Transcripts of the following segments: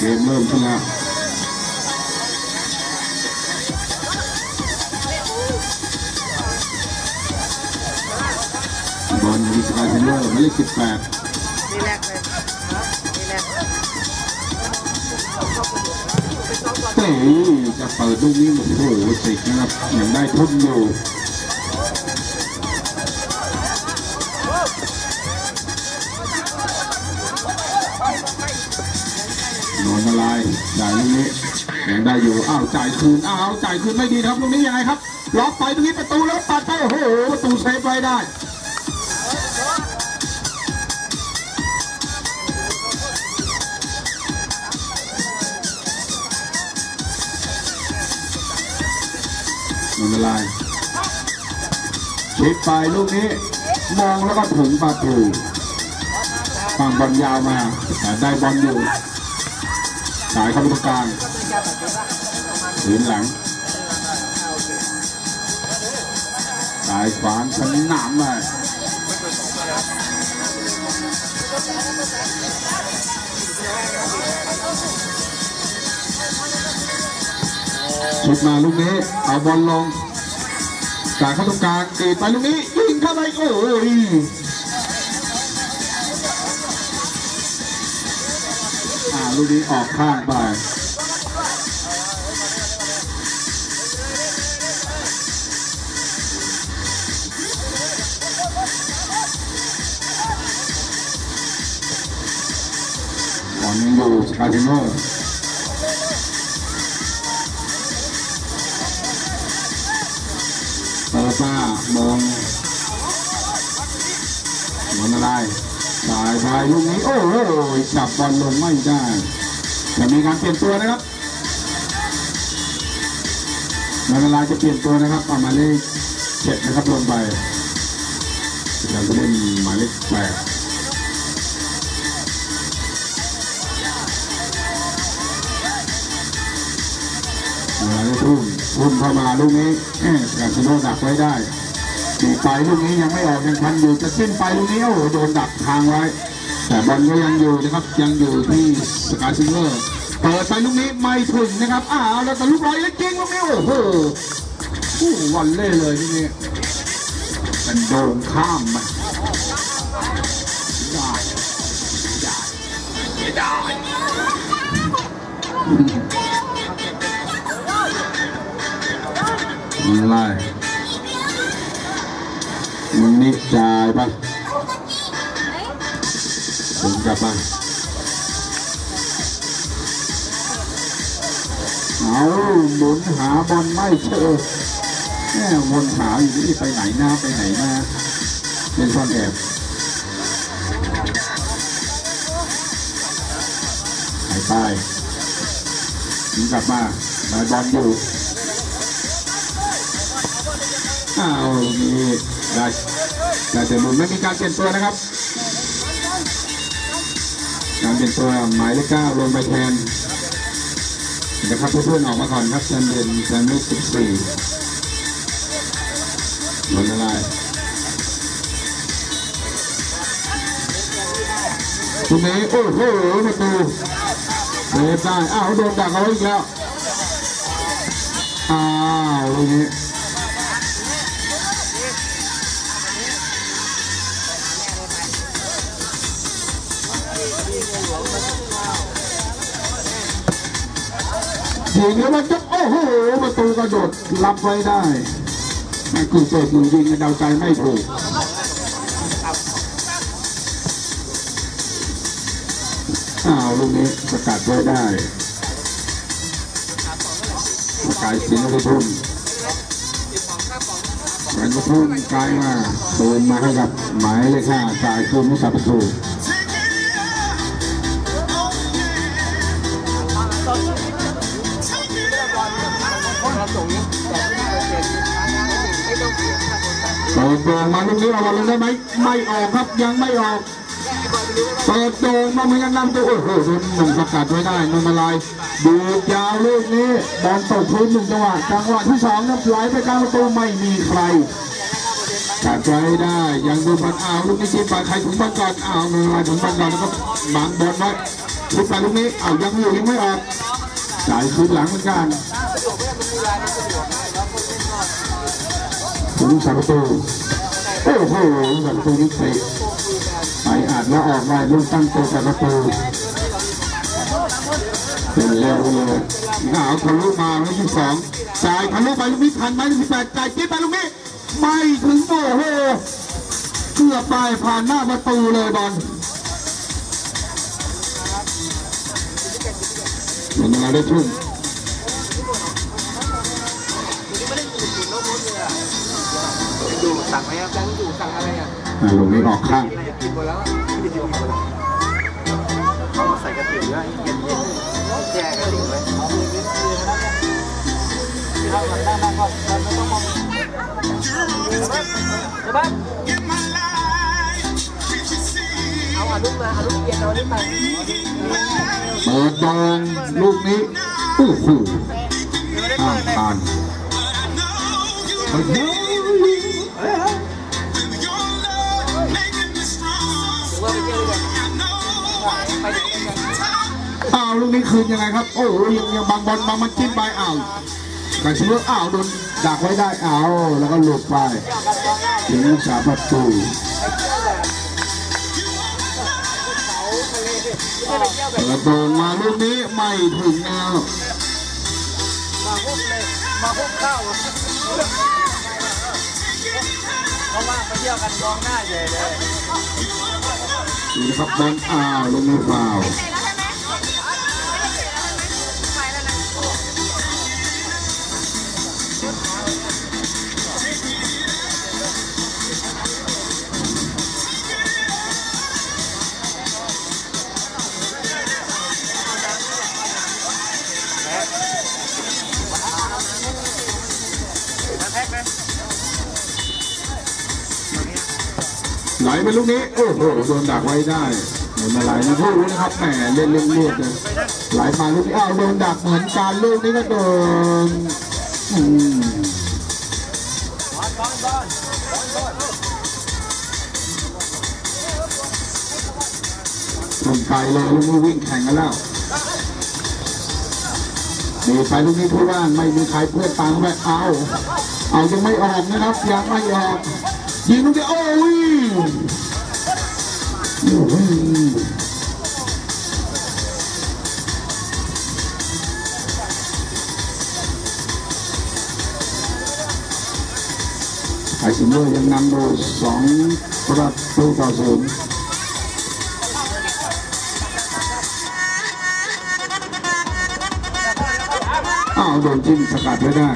เริ่มนะครับเกมเริ่มขึ้นแล้วบอลมิสกาเซนเนอร์หมายเลขสิบแปดรีแลกซ์เลยรีแลกซ์เตะจะเปิดลูกนี้โอ้โหสิกนะครับยังได้ทุนอยู่ ละลายจ่ายลูกนี้ยังได้อยู่อ้าวจ่ายคืนอ้าวจ่ายคืนไม่ดีครับลูกนี้ยังไงครับล็อกไปตรงนี้ประตูแล้วปัดไปโอ้โหประตูเซฟไว้ได้นอนละลายชิดไปลูกนี้ มองแล้วก็ถึงประตูฟังบอลยาวมาแต่ได้บอลอยู่ สายเข้าไปตรงกลางถึงหลังสายขวางสนามเลยชุดมาลูกนี้ เอาบอลลงจายเข้าตรงกลางตีไปลูกนี้ยิงเข้าไปโอ้ย ลูกนี้ออกข้างไปบอลยังอยู่สกาติโน่เปิดมามองบอลอะไรายไปลูกนี้โอ้โหจับบอลลงไม่ได้จะมีการเปลี่ยนตัวนะครับในเวลาจะเปลี่ยนตัวนะครับเอาหมายเลขเจ็ดนะครับลงไปเราจะเล่นหมายเลขแปดเวลาได้ทุ่มทุ่มเข้ามาลูกนี้เอ๊ะการสโนดักไว้ได้ ไปลูกนี้ยังไม่ออกยังทันอยู่จะสิ้นไปลูกนี้โอ้โดนดักทางไว้ แต่บอลก็ยังอยู่นะครับยังอยู่ที่สกายซิงเกอร์เปิดไปลูกนี้ไม่ถึงนะครับอ้าวแล้วแต่ลูกลอยแล้วจริงลูกนี้โอ้โหผู้วันเล่เลยทีนี้เป็นโดนข้ามมาได้ได้ไม่ได้อะไร มันนี่จ่ายไปถึงกลับมาเอาหมุนหาบอลไม่เจอแม่วนหาอยู่ที่ไปไหนหน้าไปไหนหน้าเป็นซ่อนแอบหายไปถึงกลับมาได้บอลอยู่อ้าวมี ได้ได้แต่มุนไม่มีการเปลี่ยนตัวนะครับ การเปลี่ยนตัวหมายเลขเก้าลงไปแทนนะครับเพื่อนๆออกมาก่อนครับแชมเปี้ยนแชมเซนสิบสี่หมดอะไรตรงนี้โอ้โหประตูเซฟได้อ้าวโดนดักเอาอีกแล้วอ้าวตรงนี้ ยิงแล้วมันจะโอ้โหประตูกระโดดรับไว้ได้แม่คือเปิดมือยิงเดาใจไม่ถูกอ้าวลูกนี้สกัดไว้ได้สกายสิงห์กทุ่มแสนกระทุ่มกลายมาเตินมาให้กับหมายเลขห้าจ่ายคืนมุสับป เปิดโด่งมาลูกนี้เอาบอลลงได้ไหมไม่ออกครับยังไม่ออกเปิดโด่งมาเหมือนกันนำตัวโอ้โหโดนหนึ่งสกัดไว้ได้นนมาลายดูยาวลูกนี้บอลตกพื้นหนึ่งจังหวะจังหวะที่สองนั้นไหลไปกลางประตูไม่มีใครกัดไว้ได้ยังดูบอลอ้าวลูกนี้ชิปไปใครถึงบอลก่อนอ้าวนนมาลายถึงบอลก่อนแล้วก็บังบอลไว้ขึ้นไปลูกนี้เอายังอยู่ยังไม่ออกจ่ายคืนหลังเหมือนกัน ถึงสามประตูโอ้โหสามประตูนี้เตะไปอาจแล้วออกได้ลูกตั้งตัวสามประตูเป็นเร็วเลยเอาทะลุมาลูกที่สองจ่ายทะลุไปลูกนี้ทันไหมลูกที่แปดจ่ายจิ๊บไปลูกนี้ไม่ถึงโอ้โหเกือบไปผ่านหน้าประตูเลยบอลเป็นยังไงได้ชุ่ม สั่งอะไรอะอ่าลงนี้ออกข้างอะไรกินหมดแล้วกินหมดแล้วเขาใส่กระติ่งด้วยเย็นๆแจกกระติ่งไว้นั่งนั่งนั่งก่อนไม่ต้องมองเดี๋ยวบ้านเอาอาลูกมาอาลูกเย็นเอาอันนี้ไปเปิดบอลลูกนี้โอ้โหไม่ได้ข้าเปิมดเลยผ่านโอ้โนี้คืนยังไงครับ โอ้โหยังยังบางบอลบางมันจิ้มไปอ้าวกระชืออ้าวโดนดักไว้ได้อ้าวแล้วก็หลุดไปถึงสามประตูเปิดบอลมาลูกนี้ไม่ถึงแนวมาพวกเลยมาพวกข้าวเขาว่าไปเที่ยวกันมองหน้าเฉยเลยนี่นะครับบอลอ้าวลูกนี้ฟาว ไหลไปลูกนี้โอ้โหโดนดักไว้ได้ไม่เป็นไรนะลูกนะครับแหมเล่นเล่นเลือดเลยไหลมาลูกนี้อ้าวโดนดักเหมือนกันลูกนี้ก็โดนอืมลบอลบอลบอลชนไกลเลยลูกนี้วิ่งแข่งกันแล้วดีไปลูกนี้พูดว่างไม่มีใครเพื่อนตามเข้าไปเอาเอายังไม่ออกนะครับยังไม่ออก ยิงลูกนี้โอ้ยโอ้ยไอซิเมอร์ยังนำโดยสองประตูต่อศูนย์อ้าวโดนจิ้มสกัดไว้ได้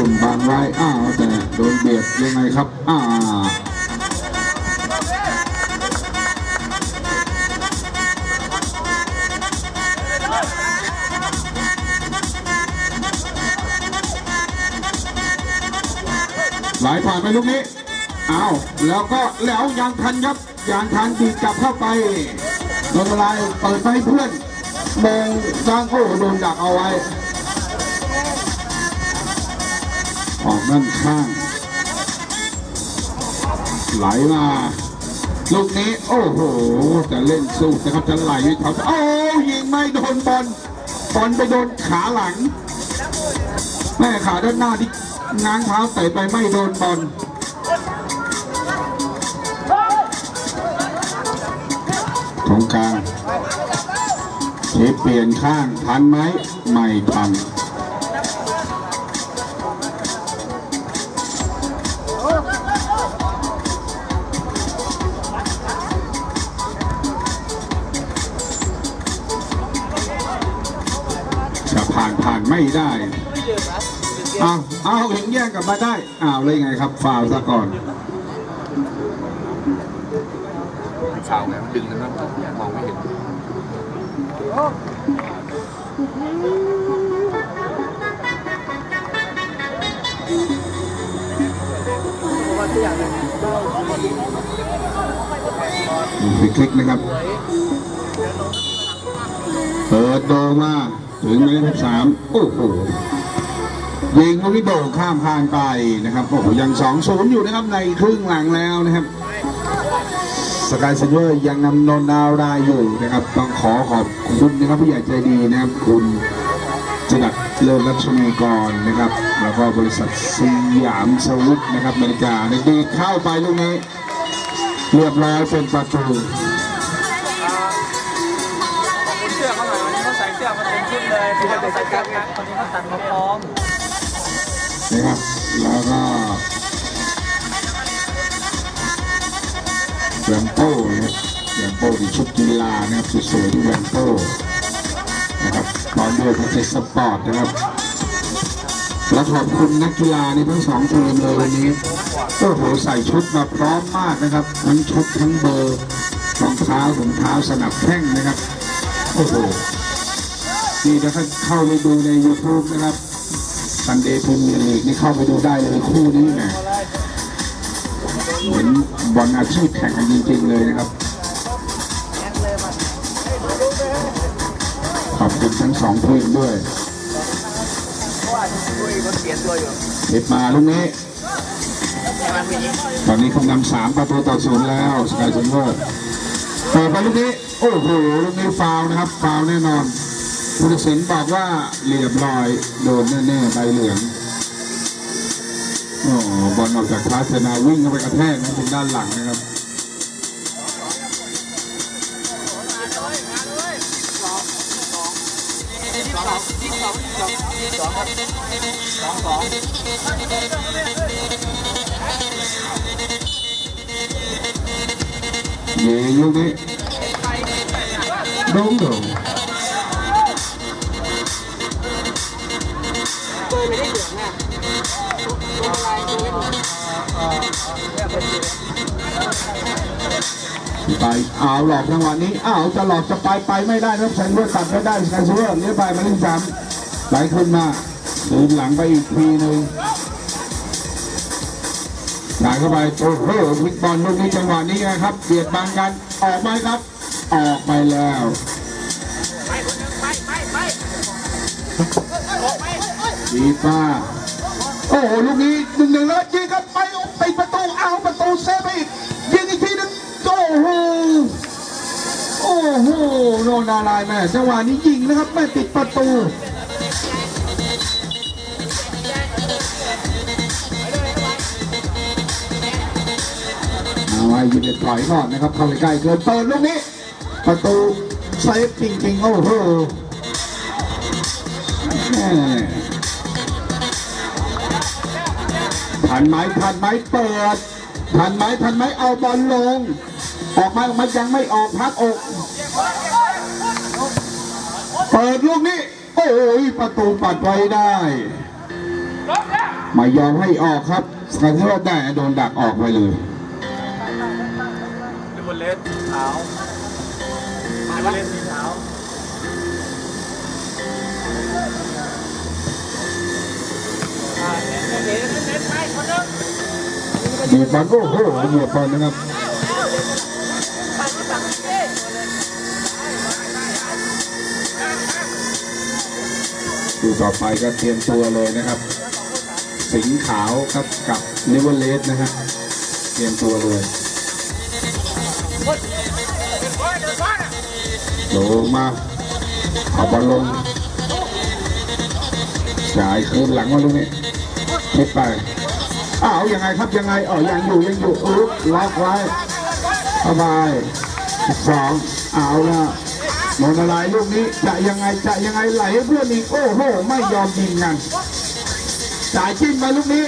ุ่มบางไว้อ้าวแต่โดนเบียดยังไงครับ อ้าไหลผ่านไปลูกนี้ อ้าว แล้วก็แล้วยางทันครับ ยางทันดีกลับเข้าไปโดนอะไรเปิดไปเพื่อนมองจางโอ้โดนดักเอาไว้ ออกด้านข้าง ไหลมาลูกนี้ โอ้โหจะเล่นสู้นะครับจะไหลเขาโอ้ยิงไม่โดนบอลบอลไปโดนขาหลัง แม่ขาด้านหน้าที่ง้างเท้าเตะไปไม่โดนบอลของกลางเทเปลี่ยนข้างทันไหมไม่ทัน จะผ่านผ่านไม่ได้เอาเอาเห็นแย่งกลับมาได้อ้าวเลยไงครับฟาวล์ซะก่อนขาวไงมันดึงกันนะมองไม่เห็นวันที่อย่างนึงฟรีคลิกนะครับ เปิดโดมา ถึงเมตรสามโอ้โหยิงลูกนี้โด่งข้ามคานไปนะครับโอ้โหยังสองศูนย์อยู่นะครับในครึ่งหลังแล้วนะครับสกายซิลเวอร์ยังนำนนนารายอยู่นะครับ ต้องขอขอบคุณนะครับผู้ใหญ่ใจดีนะครับคุณจดัดเลิศรัชมีกรนะครับ แล้วก็บริษัทสยามสวุฒนะครับอเมริกาในดีเข้าไปลูกนี้เรียบร้อยเป็นประตู ต็มชุดเลยปกติใส่กั๊กนะวันนี้เขาตัดมาพร้อมนะครับแล้วก็แวมโป้นะครับแวมโป้ที่ชุดกีฬานะครับสวยๆที่แวมโป้นะครับพร้อมด้วยพัชสปอร์ตนะครับและขอบคุณนักกีฬาในทั้งสองทีมเลยวันนี้โอ้โหใส่ชุดมาพร้อมมากนะครับทั้งชุดทั้งเบอร์รองเท้าถุงเท้าสนับแข้งนะครับโอ้โห นี่ถ้าเข้าไปดูใน YouTube นะครับซันเดย์พรีเมียร์ลีกนี่เข้าไปดูได้เลยคู่นี้นะเหมือนบอลอาชีพแข่งกันจริงๆเลยนะครับ ขอบคุณทั้งสองทีมด้วยเห็บมาลูกนี้ ตอนนี้คงนำสามประตูต่อศูนย์แล้วสกายซิลเวอร์เปิดไปลูกนี้ โอ้โห ลูกนี้ฟาวนะครับ ฟาวแน่นอน ผู้ตัดสินบอกว่าเรียบร้อยโดนแน่ๆใบเหลืองโอ้บอลออกจากคลาสนาวิ่งเข้าไปกระแทกนะทางด้านหลังนะครับเย่ลูกนี้ดงดง ไปเอาหลอกจังหวะนี้อ้าวจะหลอกจะไปไปไม่ได้นะครับแซนเวอร์ตัดไม่ได้แซนเวอร์เลี้ยไปมาเล่นซ้ำไหลขึ้นมาคืนหลังไปอีกทีหนึ่งจ่ายเข้าไปโอ้โหพลิกบอลลูกนี้จังหวะนี้นะครับเบียดบังกันออกไหมครับ ออกไปแล้วดีป้าโอ้โหลูกนี้หนึ่งหนึ่งแล้วยิงครับไปปิดประตูเอาประตูเซฟไปอีก โอ้โหโอ้โหโนนารายแม่จังหวะนี้ยิงนะครับไม่ติดประตูเอาไว้ยิงเป็นถอยก่อนนะครับเข้าไปใกล้เกินเปิดลูกนี้ ประตูเซฟจริงๆโอ้โหทันไหมทันไหมเปิดทันไหมทันไหมเอาบอลลง ออกมาออกมายังไม่ออกพักอก เปิดลูกนี้ โอ้ยประตูปัดไว้ได้ ไม่ยอมให้ออกครับสกัดเทอร์ได้โดนดักออกไปเลยเป็นบนเลสขาวเป็นบนเลสสีขาวเหยียบบอลโอ้โหเหยียบบอลนะครับูต่อไปก็เตรียมตัวเลยนะครับ สิงขาวครับกับเนเวอร์เลสนะฮะเตรียมตัวเลยลงมาเอาบอลลงจ่ายคืนหลังมาลูกนี้คิดไปอ้าวยังไงครับยังไงอ๋อยังอยู่ยังอยู่อึ๊บล็อกไว้สบายสองเอาละ โมนอะไรลูกนี้จะยังไงจะยังไงไหลเพื่อนอีกโอ้โหไม่ยอมยิงกันจ่ายจิ้มไปลูกนี้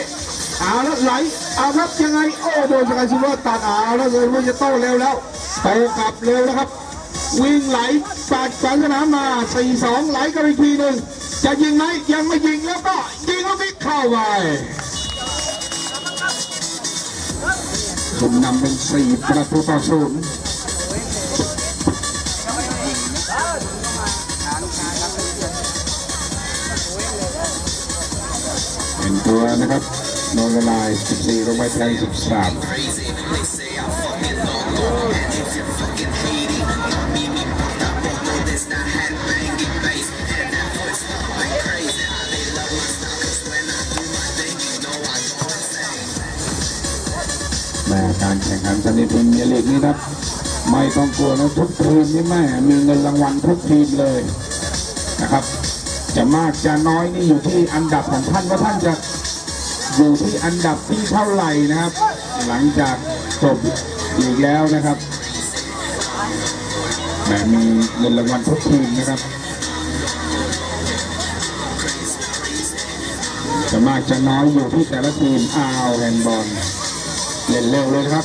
เอาแล้วไหลเอาครับยังไงโอ้โดนสกายซิลเวอร์ตัดเอาแล้วเลยว่าจะโต้เร็วแล้วโตกลับเร็วนะครับ วิ่งไหลปาดกลางสนามมา4-2ไหลกันอีกทีหนึ่งจะยิงไหมยังไม่ยิงแล้วก็ยิงล้วมิดเข้าไปคุณนำเป็นสี่ประตูต่อศูนย์ ชัวนะครับนอนละลาย14ลงไปแทง13แม่การแข่งขันชนิดพิมียร์ลีกนี้ครับ ไม่ต้องกลัวนะทุกทีมนี่แม่มีเงินรางวัลทุกทีมเลยนะครับ จะมากจะน้อยนี่อยู่ที่อันดับของท่านว่าท่านจะ อยู่ที่อันดับที่เท่าไหร่นะครับ หลังจากจบอีกแล้วนะครับแหมมีเงินรางวัลทุกทีมนะครับ จะมากจะน้อยอยู่ที่แต่ละทีมอ้าวแฮนด์บอลเล่นเร็วเลยครับ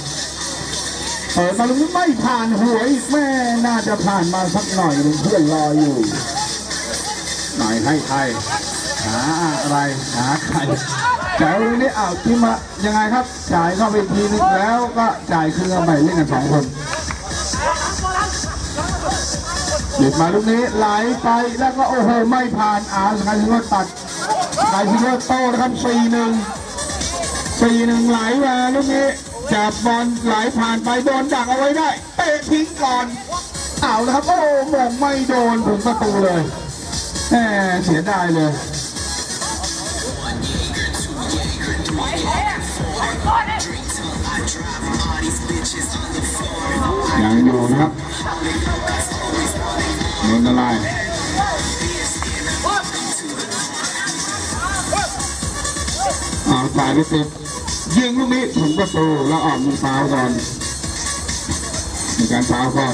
เปิดมาลุงนี้ไม่ผ่านหัวอีกแม่น่าจะผ่านมาสักหน่อยนึงเพื่อนรออยู่ หน่อยให้ใครหาอะไรหาใคร จ่ายเลยนี่อ้าวที่มายังไงครับจ่ายเข้าไปทีนึงแล้วก็จ่ายคืนเอาไปเล่นกันสองคนหยุดมาลูกนี้ไหลไปแล้วก็โอ้โหไม่ผ่านอาสกายซิโร่ตัดสกายซิโร่โต้นะครับสี่หนึ่งสี่หนึ่งไหลมาลูกนี้จับบอลไหลผ่านไปโดนดักเอาไว้ได้เตะทิ้งก่อนเอาแล้วครับโอ้มงไม่โดนถึงประตูเลยแหมเสียดายเลย ยังอยู่นะครับนนอะไรเอาสายไปติดยิงลูกนี้ถึงประตูแล้วออกมือฟาก่อนมีการฟาก่อน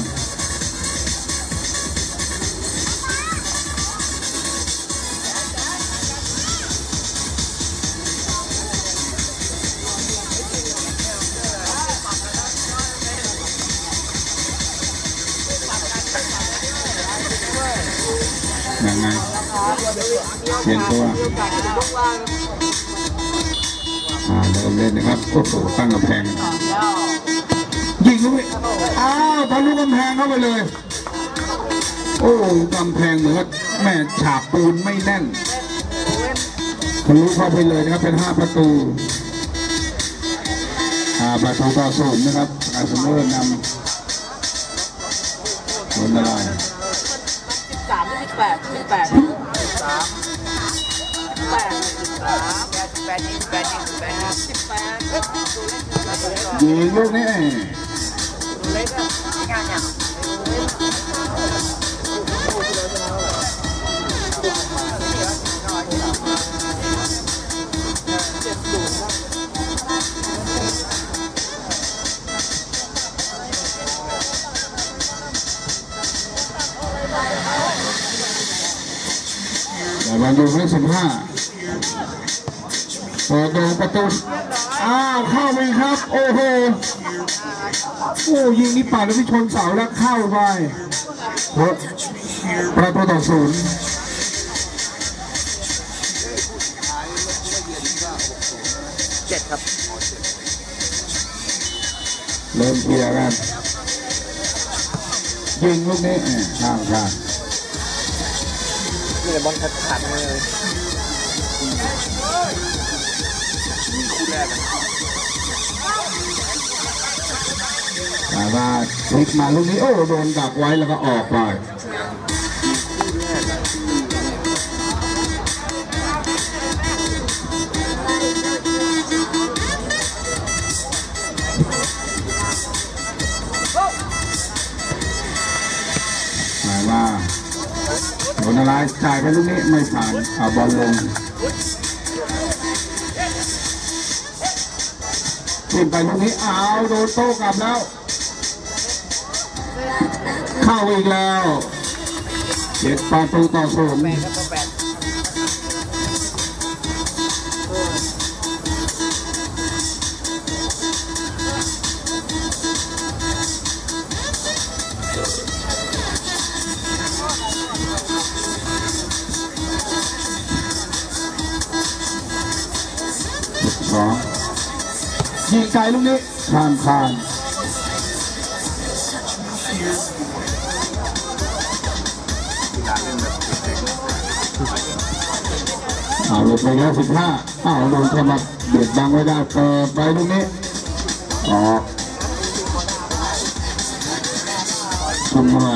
ยังไงเปลี่ยนตัวอ่าเริ่มเล่นนะครับโอ้โหตั้งกำแพงยิงลูกนี้อ้าวทะลุกำแพงเข้าไปเลย โอ้กำแพงเหมือนกับแม่ฉาบปูนไม่แน่นทะลุเข้าไปเลยนะครับเป็นห้าประตูห้าประตูต่อศูนย์นะครับอาร์เซนอลนำ แปดสิบแปดสามแปดสามแปดยี่แปดแปดสิบแปดยิงลูกนี้ตัวเล็กอะงานเนี่ย แต่บอลอยู่ที่สิบห้าเปิดโดนประตูอ้าวเข้าไปครับ โอ้โหโอ้ยิงนี่ป่าดแล้วที่ชนเสาแล้วเข้าไปประตูต่อศูนย์เจ็ดครับเริ่มเคลียร์กันยิงลูกนี้แหม่ข้าง ข้างนี่แหละบอลขาดขาดมือเลยแต่ว่าพลิกมาลูกนี้โอ้โดนดักไว้แล้วก็ออกไป นอะไรจ่ายไปลูกนี้ไม่ผ่านเอาบอลลงขึ้นไปลูกนี้เอาโดนโต้กลับแล้ว เข้าอีกแล้วเจ็ดประตูต่อศูนย์ ลูกนี้ข้ามคานเอาลบไปแล้วสิบห้าเอาโดนเข้ามาเบียดบังไว้ได้เปิดไปลูกนี้ออกขึ้นมา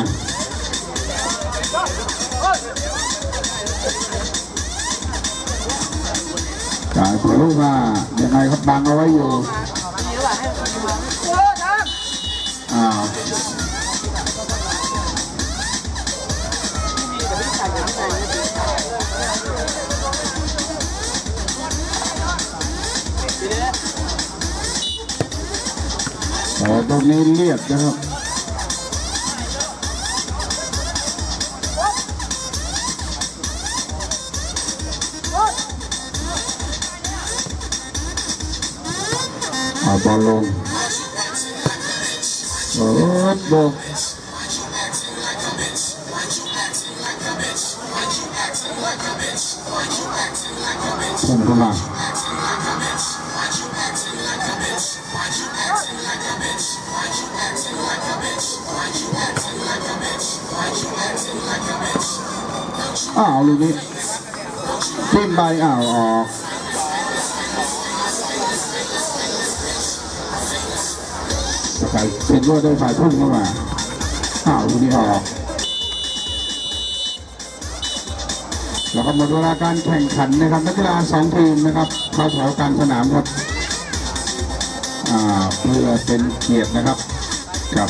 จ่ายทะลุมายังไงครับบังเอาไว้อยู่ แต่ตรงนี้เรียบนะครับอาบอลลงโอ้โหพุ่งเข้ามา อ้าวลูกนี้ทิ้มใบอ้าวออกฝ่ายเป็นรวดได้ฝ่ายพุ่งเข้ามาอ้าวลูกนี้ออกแล้วก็หมดเวลาการแข่งขันนะครับนักกีฬาสองทีมนะครับเข้าแถวกางสนามครับอ่าเพื่อเป็นเกียรตินะครับกับ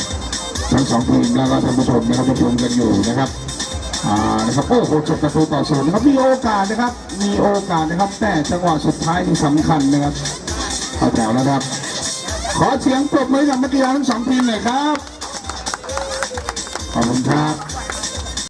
ทั้งสองทีมแล้วก็ท่านผู้ชมนะครับผู้ชมกันอยู่นะครับอ่านะครับโอ้โหจบประตูต่อศูนย์นะครับมีโอกาสนะครับ มีโอกาสนะครับ แต่จังหวะสุดท้ายที่สำคัญนะครับเอาแถวแล้วครับ ขอเสียงปรบมือกับนักกีฬาทั้งสองทีมหน่อยครับ